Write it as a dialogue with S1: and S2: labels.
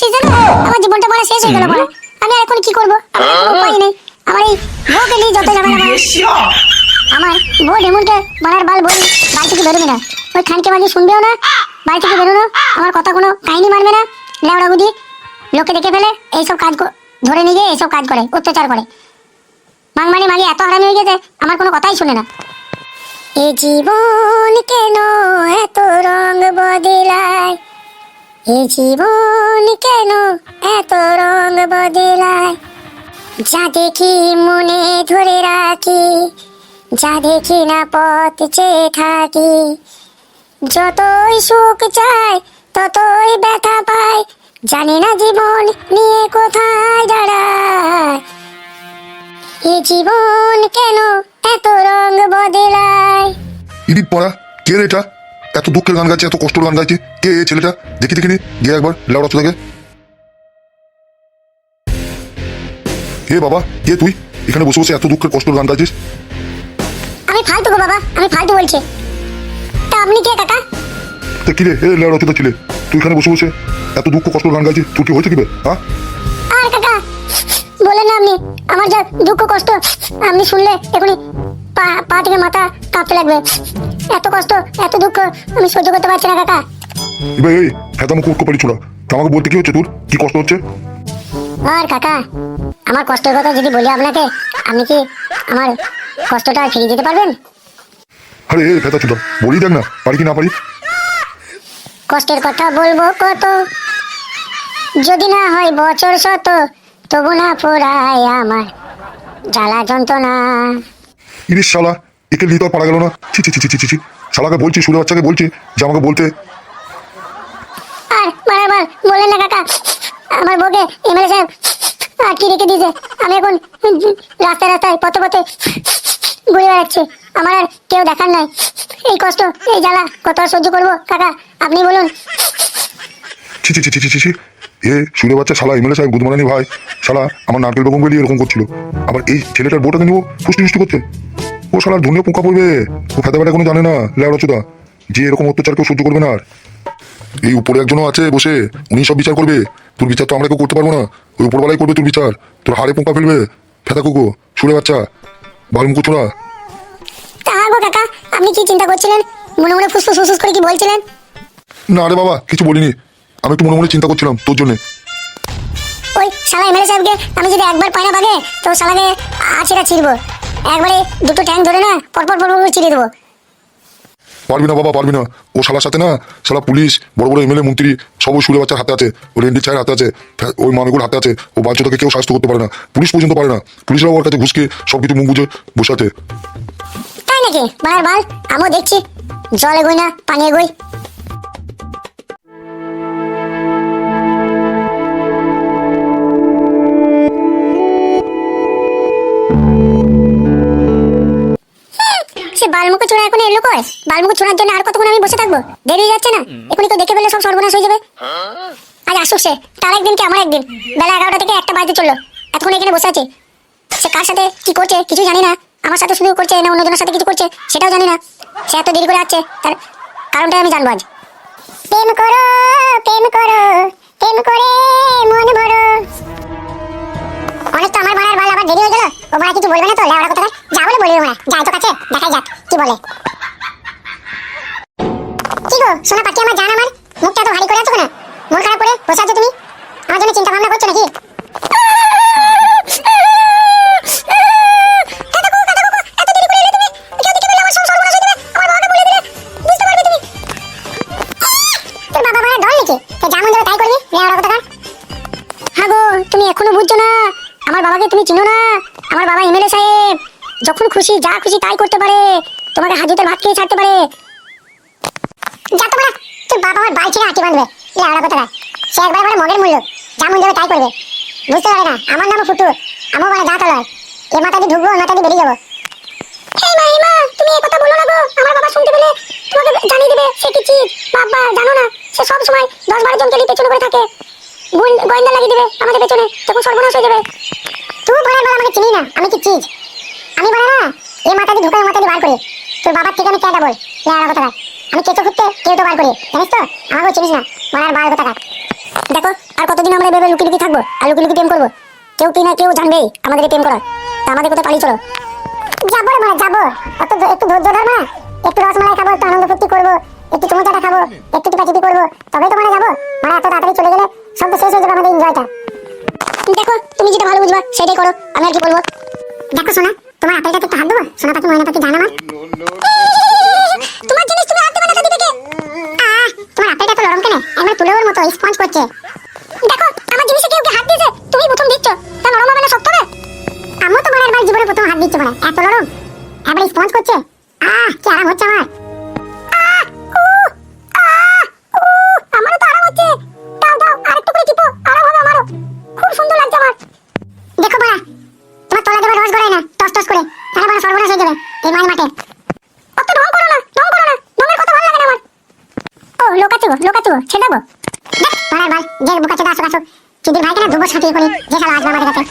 S1: শেষ হয়ে গেল বলা আমি এখন কি করব? আমার উপায় নেই। আমার এই বউকে নিয়ে যত ঝামেলা। আমার বউ ডেমনকে বানার বাল বলি বাড়ি থেকে বেরোবে না। ওই খানকে বাজি শুনবেও না, বাড়ি থেকে বেরোনো, আমার কথা কোনো কাহিনী মানবে না। লেওড়া বুদ্ধি লোকে দেখে ফেলে, এইসব কাজ ধরে নিয়ে গিয়ে এইসব কাজ করে, অত্যাচার করে। মাংমানি মাগি এত হারামি হয়ে গেছে, আমার কোনো কথাই শুনে না। এ জীবন কেন এত রং বদলায়? এ জীবন কেন এত রং বদলায়? যা দেখি মনে ধরে রাখি, যা দেখি না পথ চেয়ে থাকি। যতই সুখ চাই, ততই ব্যথা পাই, জানি না জীবন নিয়ে কোথায় দাঁড়ায়। এ জীবন কেন এত রং বদলায়?
S2: ইডিট পড়া, কে রে এটা? এত দুঃখের গান গাইছে, এত কষ্টের গান গাইছে। কে এই ছেলেটা? দেখি দেখিনি গিয়ে একবার লেওড়া চোদাকে কে বাবা কে তুই? এখানে বসে বসে এত দুঃখের কষ্ট গান গাইছিস?
S1: আমি ফালতু গো বাবা আমি ফালতু বলছি। তা আপনি কে কাকা?
S2: তা কি রে? এ লেওড়া চোদা ছেলে। তুই এখানে বসে বসে এত দুঃখ কষ্টের গান গাইছিস তোর কি হয়েছে কি বে? হ্যাঁ?
S1: আর কাকা বলেন না আপনি আমার যা দুঃখ কষ্ট আপনি শুনলে এখনই পা পা থেকে মাথা কাঁপতে লাগবে। এত কষ্ট এত দুঃখ আমি সহ্য করতে পারছি না কাকা।
S2: এবার এই হেতামো কোটকো পারি ছোড়া তা আমাকে বলতে কি হচ্ছে তোর? কি কষ্ট হচ্ছে?
S1: আর কাকা আমার কষ্টের কথা যদি বলি আপনাকে আপনি কি আমার কষ্টটা ফিরিয়ে দিতে পারবেন?
S2: আরে এ ফেতা চোদা বলি দেখ না পারি কি না পারি?
S1: কষ্টের কথা বলব কত? যদি না হয় বছর শত তবু না পোড়ায় আমার জ্বালা যন্ত্রণা।
S2: ইরিশ শালা একে লিতে আর পারা গেল না। ছি ছি ছি ছি ছি ছি শালাকে বলছি সুরে বাচ্চাকে বলছি যে আমাকে বলতে
S1: আর বারবার বললেন না কাকা। আমার বউকে এমএলএ সাহেব আটকে রেখে দিয়েছে। আমি এখন রাস্তায় রাস্তায়, পথে পথে ঘুরে বেড়াচ্ছি। আমার আর কেউ দেখার নাই। এই কষ্ট, এই জ্বালা, কত আর সহ্য করব? কাকা, আপনি বলুন।
S2: এ বাচ্চা শালা এমএলএ সাহেব ভাই। শালা, আমার নারকেল গেলি এরকম করছিল। আবার এই ছেলেটার বউটাকে নিয়েও ফুষ্টি ফুষ্টি করছে। ও শালার ধুনিয়া পোকা পড়বে। ও বেটা কোনো জানে না লেওড়া চোদা। যে এরকম অত্যাচার কেউ সহ্য করবে না আর। এই উপরে একজনও আছে বসে উনি সব বিচার করবে। তোর বিচার তো আমরা কেউ করতে পারব না। ওই উপরবেলাই করবে তোর বিচার। তোর হাড়ে পোকা ফেলবে। ফেতা কুকো সুরে বাচ্চা। বালমুকো ছোড়া।
S1: তা গো কাকা আপনি কি চিন্তা করছিলেন? মনে মনে ফুসফুস ফুসফুস করে কি বলছিলেন?
S2: না রে বাবা কিছু বলিনি। আমি একটু মনে মনে চিন্তা করছিলাম তোর জন্য।
S1: ওই শালা এমএলএ সাহেবকে আমি যদি একবার পাই না বাগে তো শালাকে আছিরা ছিড়বো। একবারে দুটো ট্যাঙ্ক ধরে না পরপর পরপর চিড়ে দেবো।
S2: পারবি না বাবা, পারবি না। ও শালার সাথে না, শালা পুলিশ, বড় বড় এমএলএ, মন্ত্রী, সব ওই সুরে বাচ্চার হাতে আছে, ওই রেন্ডি চায়ের হাতে আছে ওই মানুষগুলোর হাতে আছে, ও বাচ্চাটাকে কেউ স্বাস্থ্য করতে পারে না, পুলিশ পর্যন্ত পারে না। পুলিশরাও ওর কাছে ঘুষকে সব কিছু মুখ বুঝে বসে আছে।
S1: তাই নাকি? বার বার আমিও দেখছি। জলে গই না, পানিয়ে গই। কয় বালমুখো জন্য আর কতক্ষণ আমি বসে থাকব? দেরি যাচ্ছে না? এখনই তো দেখে ফেলে সব সর্বনাশ হয়ে যাবে। আজ আসুক সে। তার একদিন কি? আমার একদিন। বেলা এগারোটা থেকে একটা বাজতে চলল। এতক্ষণ এখানে বসে আছে। সে কার সাথে কি করছে? কিছু জানি না। আমার সাথে শুধু করছে না অন্যজনের সাথে কিছু করছে সেটাও জানি না। সে এত দেরি করে আসছে। তার কারণটা আমি জানব আজ। প্রেম করো প্রেম করো প্রেম করে মন ভরো। অনেক তো আমার ভাড়ার ভালো আবার দেরি হয়ে গেল। ও ভাড়া কিছু বলবে না তো? কথা যা বলে বলবে যাই তো কাছে। দেখাই যাক। কি বলে? কি গো, সোনা পাখি আমার জান আমার? মুখটা তো ভারী করে আছো কেন? মন খারাপ করে বসে আছো তুমি? আমার জন্য চিন্তা ভাবনা করছ নাকি? হ্যাঁ এখনও বুঝছ না। আমার বাবাকে তুমি চিনো না। আমার বাবা এমএলএ সাহেব। যখন খুশি, যা খুশি তাই করতে পারে। তোমাকে হাজুতে ভাত খেয়ে ছাড়তে পারে। যা তো মারা তোর বাবা আমার বাল ছেড়ে আঁটি বাঁধবে। লেওড়া কথা সে একবার আমার মগের মূল্য। যা মন যাবে তাই করবে। বুঝতে পারে না আমার নাম ফুটু আমার মানে দাঁত লয়। এ মাথা দিয়ে ঢুকবো ওই মাথা দিয়ে বেরিয়ে যাব। এই মা এই মা তুমি এই কথা বলো না গো। আমার বাবা শুনতে পেলে তোমাকে জানিয়ে দেবে সে কি চিজ বাবা জানো না সে সব সময় দশ বারো জনকে নিয়ে পেছনে করে থাকে। গুণ গোয়েন্দা লাগিয়ে দেবে আমাদের পেছনে তখন সর্বনাশ হয়ে যাবে। তুই আমাকে চিনি না আমি কি চিজ আমি বলা না এই মাথা দিয়ে ঢুকে ওই মাথা দিয়ে বার করি। তোর বাবার থেকে আমি কেটা বল কথা আমি কেঁচো খুঁজতে কেউ তো বার করি জানিস তো? আমাকেও চিনিস না। বলার বার কথা দেখো, আর কতদিন আমরা এভাবে লুকি লুকি থাকব আর লুকি লুকি প্রেম করব? কেউ কি না, কেউ জানবে আমাদের প্রেম করা তা আমাদের কোথায় পালিয়ে চলো? যাব রে মানে যাব। অত একটু ধৈর্য ধর না একটু রসমালাই খাব, একটু আনন্দ ফুর্তি করব, একটু চুমু চাটা খাব, একটু টিপাচিপি করব। তবেই তো মানে যাব। মানে এত তাড়াতাড়ি চলে গেলে সব তো শেষ হয়ে যাবে আমাদের এনজয়টা দেখো, তুমি যেটা ভালো বুঝবা, সেটাই করো। আমি আর কি বলব দেখো সোনা, তোমার আপেলটাতে একটু হাত দেবো? সোনা পাখি, ময়না পাখি জানা তোমার জিনিস তুমি হাত দেবে না তো দিবে কে আহ, তোমার আপেলটা তো নরম কেন? একবার লোকাচু ছেড়ে দেবো দেখ, যে বোকা দুবো ছাটিয়ে করি যে আসবে আমাদের কাছে